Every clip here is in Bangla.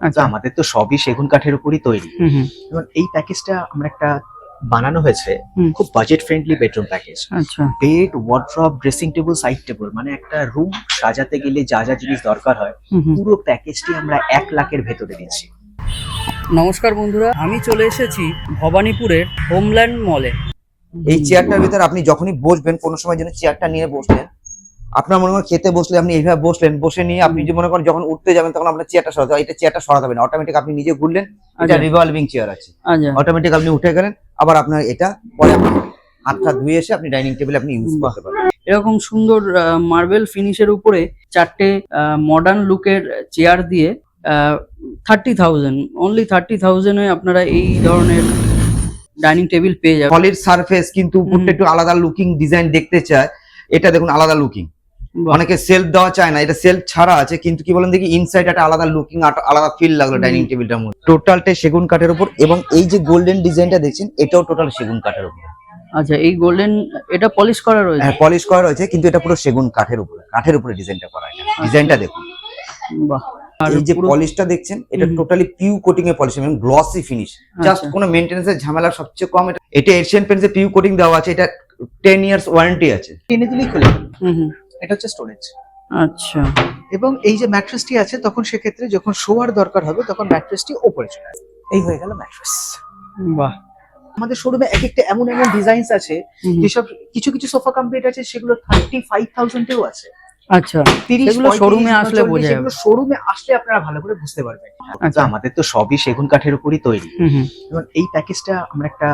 আচ্ছা। আমাদের তো সবই সেগুন কাঠের উপরই তৈরি। এবং এই প্যাকেজটা আমরা একটা বানানো হয়েছে খুব বাজেট ফ্রেন্ডলি বেডরুম প্যাকেজ আচ্ছা। Bed wardrobe dressing table side table মানে একটা রুম সাজাতে গেলে যা যা জিনিস দরকার হয় পুরো প্যাকেজটি আমরা এক লাখের ভেতরে দিচ্ছি। নমস্কার বন্ধুরা আমি চলে এসেছি ভবানীপুরের হোমল্যান্ড মলে এই চেয়ারটার ভিতরে আপনি যখনই বসবেন কোনো সময় যেন চেয়ারটা নিয়ে বসলেন আপনার মনে করেন খেতে বসলে আপনি এইভাবে বসলেন বসে নিয়ে আপনি যে মনে করেন যখন উঠতে যাবেন তখন আপনার চেয়ারটা সরাতে হবে এটা চেয়ারটা সরাতে হবে না। অটোমেটিক আপনি নিজে ঘুরলেন এটা আচ্ছা। রিভলভিং চেয়ার আছে। আচ্ছা। অটোমেটিক আপনি উঠে গেলেন আবার আপনার এটা পরে আপনি হাতটা ধুয়ে এসে আপনি ডাইনিং টেবিলে আপনি ইউজ করতে পারবেন। এরকম সুন্দর মার্বেল ফিনিশের উপরে চারটে মডার্ন লুকের চেয়ার দিয়ে থার্টি থাউজেন্ড অনলি থার্টি থাউজেন্ডে আপনারা এই ধরনের ডাইনিং টেবিল পেয়ে যাবেন। সলিড সারফেস কিন্তু একটু আলাদা লুকিং ডিজাইন দেখতে চায়। এটা দেখুন আলাদা লুকিং অনেকে সেলফ দেওয়া চায় না এটা সেলফ ছাড়া আছে কিন্তু কি বলেন দেখি ইনসাইড একটা আলাদা লুকিং আলাদা ফিল লাগল ডাইনিং টেবিলটার মধ্যে। টোটালটাই সেগুন কাঠের উপর এবং এই যে গোল্ডেন ডিজাইনটা দেখছেন এটাও টোটাল সেগুন কাঠের উপর। আচ্ছা এই গোল্ডেন এটা পলিশ করা রয়েছে? হ্যাঁ পলিশ করা রয়েছে কিন্তু এটা পুরো সেগুন কাঠের উপরে কাঠের উপরে ডিজাইনটা করা ডিজাইনটা দেখুন। বাহ। আর এই যে পলিশটা দেখছেন এটা টোটালি পিউ কোটিং এ পলিশ এবং গ্লসি ফিনিশ জাস্ট আচ্ছা। কোনো মেইনটেনেন্স এর ঝামেলা সবচেয়ে কম এটা এটা এশিয়ান পেন্টসে পিউ কোটিং দেওয়া আছে এটা টেন ইয়ার্স ওয়ারেন্টি আছে। টেনে দিলেই খুলে হুম হুম। এটা হচ্ছে স্টোরেজ আচ্ছা। এবং এই যে ম্যাট্রেসটি আছে তখন সেক্ষেত্রে যখন শোয়ার দরকার হবে তখন ম্যাট্রেসটি ওপরে চলে আসবে। এই হয়ে গেল ম্যাট্রেস বাহ। আমাদের শোরুমে এক একটা এমন এমন ডিজাইনস আছে। যেসব কিছু কিছু সোফা কমপ্লিট আছে সেগুলো থার্টি ফাইভ থাউজেন্ডেও আছে। আচ্ছা। সেগুলো এ আসলে বোঝা যাবে। শোরুমে আসলে আপনারা ভালো করে বুঝতে পারবেন। আচ্ছা। আমাদের তো সবই সেগুন কাঠের উপরই তৈরি। এবং এই প্যাকেজটা আমরা একটা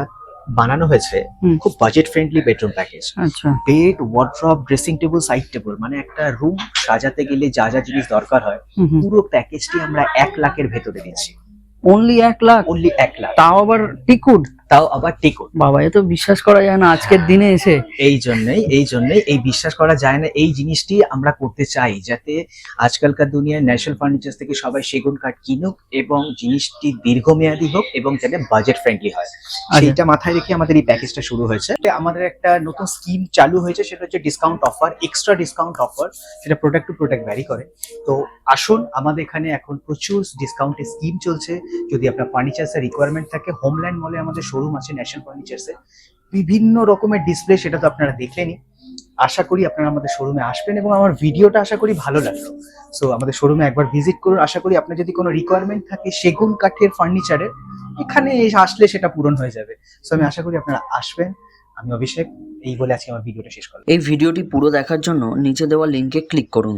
বানানো হয়েছে খুব budget friendly bedroom package bed wardrobe dressing table side table মানে একটা রুম সাজাতে গেলে যা যা জিনিস দরকার হয় পুরো প্যাকেজটি আমরা এক লাখের ভেতরে দিচ্ছি। অনলি এক লাখ? অনলি এক লাখ। তাও আবার টিকুড তাও আবার টিকুন বাবা এ তো বিশ্বাস করা যায় না আজকের দিনে এসে। এই জন্যই এই জন্যই এই বিশ্বাস করা যায় না এই জিনিসটি আমরা করতে চাই যাতে আজকালকার দুনিয়ায় ন্যাশনাল ফার্নিচার থেকে সবাই সেগুন কাঠ কিনুক এবং জিনিসটি দীর্ঘমেয়াদী হোক এবং যাতে বাজেট ফ্রেন্ডলি হয়। সেইটা মাথায় রেখে আমাদের এই প্যাকেজটা শুরু হয়েছে। আমাদের একটা নতুন স্কিম চালু হয়েছে সেটা হচ্ছে discount offer extra discount offer সেটা প্রোডাক্ট টু প্রোডাক্ট ভ্যারি করে। তো আসুন আমাদের এখানে এখন প্রচুর ডিসকাউন্টের স্কিম চলছে। যদি আপনার ফার্নিচার্সের রিকোয়ারমেন্ট থাকে হোমল্যান্ড মলে আমাদের শোরুম আছে ন্যাশনাল ফার্নিচার্সে বিভিন্ন রকমের ডিসপ্লে সেটা তো আপনারা দেখলেনই। আশা করি আপনারা আমাদের শোরুমে আসবেন এবং আমার ভিডিওটা আশা করি ভালো লাগল। সো আমাদের শোরুমে একবার ভিজিট করুন। আশা করি আপনার যদি কোনো রিকোয়ারমেন্ট থাকে সেগুন কাঠের ফার্নিচারের এখানে আসলে সেটা পূরণ হয়ে যাবে। সো আমি আশা করি আপনারা আসবেন। আমি অভিষেক, এই বলে আজকে আমার ভিডিওটা শেষ করলাম। এই ভিডিওটি পুরো দেখার জন্য নিচে দেওয়া লিঙ্কে ক্লিক করুন।